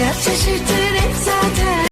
Hayat hep zaten